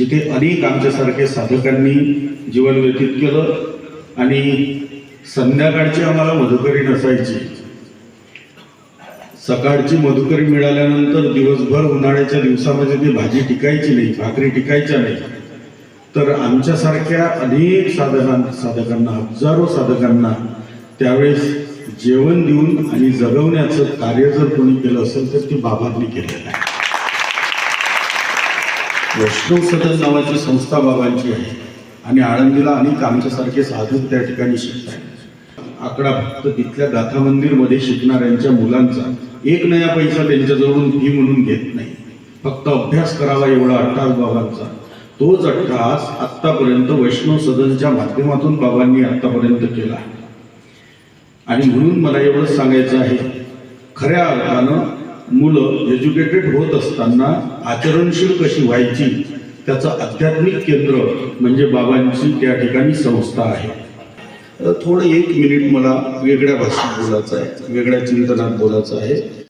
जिथे अनेक आमच्यासारखे साधकांनी जीवन व्यतीत केलं आणि संध्याकाळची आम्हाला मधुकरी नसायची. सकाळची मधुकरी मिळाल्यानंतर दिवसभर उन्हाळ्याच्या दिवसामध्ये ती भाजी टिकायची नाही भाकरी टिकायच्या नाही. तर आमच्यासारख्या अनेक साधकां साधकांना हजारो साधकांना त्यावेळेस जेवण देऊन आणि जगवण्याचं कार्य जर कोणी केलं असेल तर ते बाबांनी केलेलं आहे. वैष्णव सदन नावाची संस्था बाबांची आहे. आणि आळंदीला अनेक आमच्यासारखे साधक त्या ठिकाणी शिकतात आकडा फक्त तिथल्या गाथा मंदिरमध्ये शिकणाऱ्यांच्या मुलांचा. एक नया पैसा त्यांच्याजवळून फी म्हणून घेत नाही. फक्त अभ्यास करावा एवढा अट्टास बाबांचा. तोच अट्टास आत्तापर्यंत वैष्णव सदनच्या माध्यमातून बाबांनी आत्तापर्यंत केला आणि म्हणून मला एवढंच सांगायचं आहे. खऱ्या अर्थानं मुलं एज्युकेटेड होत असताना आचरणशील कशी व्हायची त्याचं आध्यात्मिक केंद्र म्हणजे बाबांची त्या ठिकाणी संस्था आहे. थोडं एक मिनिट मला वेगळ्या भाषेत बोलायचं आहे वेगळ्या चिंतनात बोलायचं आहे.